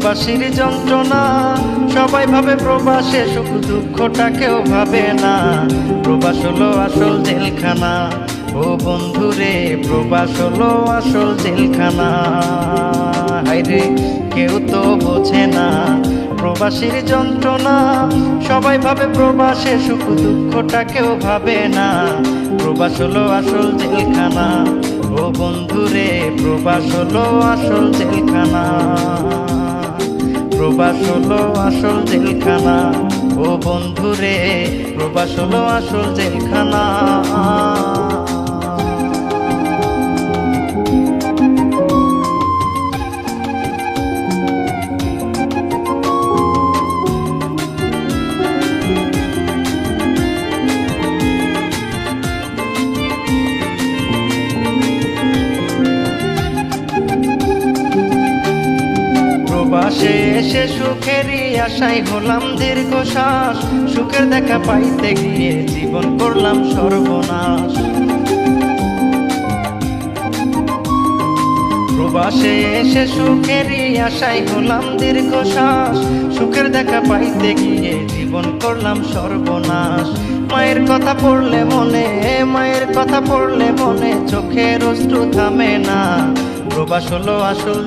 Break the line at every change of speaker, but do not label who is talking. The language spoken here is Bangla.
প্রবাসীর যন্ত্রণা। সবাই ভাবে প্রবাসে সুখ দুঃখটা কেউ ভাবে না। প্রবাস হলো আসল জেলখানা। ও বন্ধুরে প্রবাস হলো আসল জেলখানা। হাইরে কেউ তো বোঝে না। প্রবাসীর যন্ত্রণা। সবাই ভাবে প্রবাসে সুখ দুঃখটা কেউ ভাবে না। প্রবাস হলো আসল জেলখানা। ও বন্ধুরে প্রবাস হলো আসল জেলখানা। প্রবাস হলো আসল জেলখানা। ও বন্ধুরে প্রবাস হলো আসল জেলখানা। প্রবাসে এসে সুখেরই আশাই হলাম দীর্ঘশ্বাস। সুখের দেখা পাইতে গিয়ে জীবন করলাম সর্বনাশ। প্রবাসে এসে সুখেরই আশাই হলাম দীর্ঘশ্বাস। সুখের দেখা পাইতে গিয়ে জীবন করলাম সর্বনাশ। মায়ের কথা পড়লে মনে, মায়ের কথা পড়লে মনে, চোখের অশ্রু থামে না। প্রবাস হলো আসল